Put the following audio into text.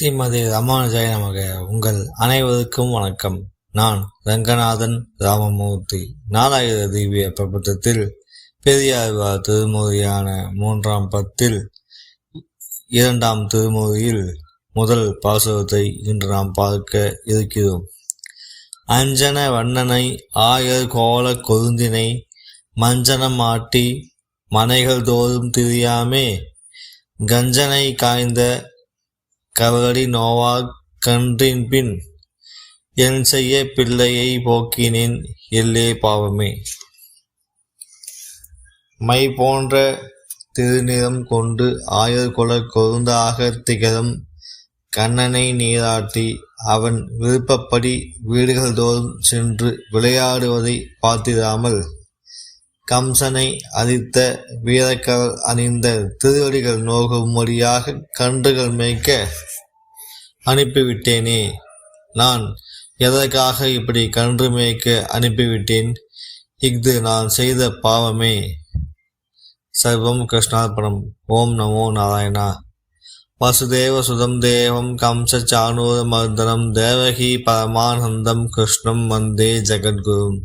ஸ்ரீமதி ராமானுஜாய நமக. உங்கள் அனைவருக்கும் வணக்கம். நான் ரங்கநாதன் ராமமூர்த்தி. நாலாயிர திவ்ய பிரபந்தத்தில் பெரியாழ்வார் திருமொழியான மூன்றாம் பத்தில் இரண்டாம் திருமொழியில் முதல் பாசுரத்தை இன்று நாம் பார்க்க இருக்கிறோம். அஞ்சன வண்ணனை ஆயர் கோல கொருந்தினை மஞ்சனம் ஆட்டி மனைகள் தோறும் திரியாமே கஞ்சனை காய்ந்த கவலடி நோவா கன்றின் பின் என் செய்ய பிள்ளையை போக்கினேன் எல்லே பாவமே. மை போன்ற திருநிறம் கொண்டு ஆயர் கொல கொழுந்தாக திகழும் கண்ணனை நீராட்டி அவன் விருப்பப்படி வீடுகள் தோறும் சென்று விளையாடுவதை பார்த்திராமல் கம்சனை அழித்த வீரக்கரல் அணிந்த திருவடிகள் நோகும்படியாக கன்றுகள் மேய்க்க அனுப்பிவிட்டேனே. நான் எதற்காக இப்படி கன்று மேய்க்க அனுப்பிவிட்டேன்? இஃது நான் செய்த பாவமே. சர்வம் கிருஷ்ணார்பணம். ஓம் நமோ நாராயணா. வசுதேவ சுதம் தேவம் கம்ச சாணூர மர்தனம் தேவகி பரமானந்தம் கிருஷ்ணம் வந்தே ஜெகத்குரும்.